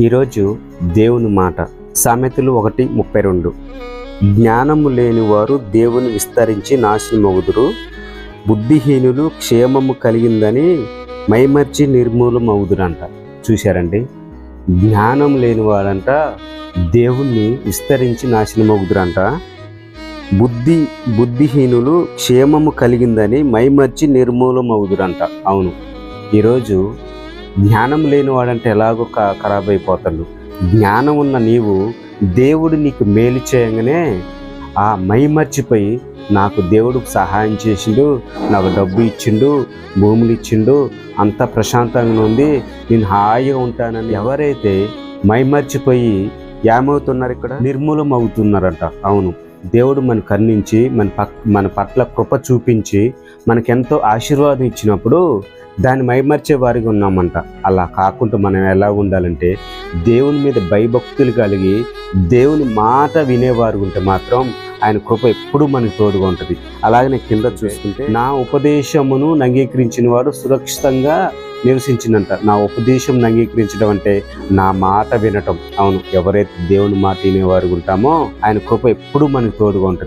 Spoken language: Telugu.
ఈరోజు దేవుని మాట. సామెతలు ఒకటి ముప్పై రెండు. జ్ఞానము లేని వారు దేవుని విస్తరించి నాశనమగుదురు బుద్ధిహీనులు క్షేమము కలిగిందని మైమర్చి నిర్మూలమవుదురంట. చూశారండి? జ్ఞానం లేని వారంట దేవుణ్ణి విస్తరించి నాశనమవుదురంట. బుద్ధి బుద్ధిహీనులు క్షేమము కలిగిందని మైమర్చి నిర్మూలమవుదురంట. అవును. ఈరోజు జ్ఞానం లేనివాడంటే ఎలాగో ఖరాబ్ అయిపోతాడు జ్ఞానం ఉన్న నీవు దేవుడు నీకు మేలు చేయగానే ఆ మై మర్చిపోయి నాకు దేవుడు సహాయం చేసిండు నాకు డబ్బు ఇచ్చిండు భూములు ఇచ్చిండు అంత ప్రశాంతంగా ఉంది నేను హాయిగా ఉంటానని ఎవరైతే మై మర్చిపోయి ఏమవుతున్నారు ఇక్కడ? నిర్మూలం అవుతున్నారంట అవును. దేవుడు మన కర్ణించి మన పక్ మన పట్ల కృప చూపించి మనకెంతో ఆశీర్వాదం ఇచ్చినప్పుడు దాన్ని మైమర్చే వారిగా ఉన్నామంట. అలా కాకుండా మనం ఎలా ఉండాలంటే దేవుని మీద భయభక్తులు కలిగి దేవుని మాట వినేవారు ఉంటే మాత్రం ఆయన కృప ఎప్పుడూ మనకు తోడుగా ఉంటుంది. అలాగనే కింద చూసుకుంటే నా ఉపదేశమును అంగీకరించిన వాడు సురక్షితంగా నివసించిందంట నా ఉపదేశం అంగీకరించడం అంటే నా మాట వినటం. అవును ఎవరైతే దేవుని మాట వినేవారు ఉంటామో ఆయన కృప ఎప్పుడూ మనకు తోడుగా ఉంటుంది.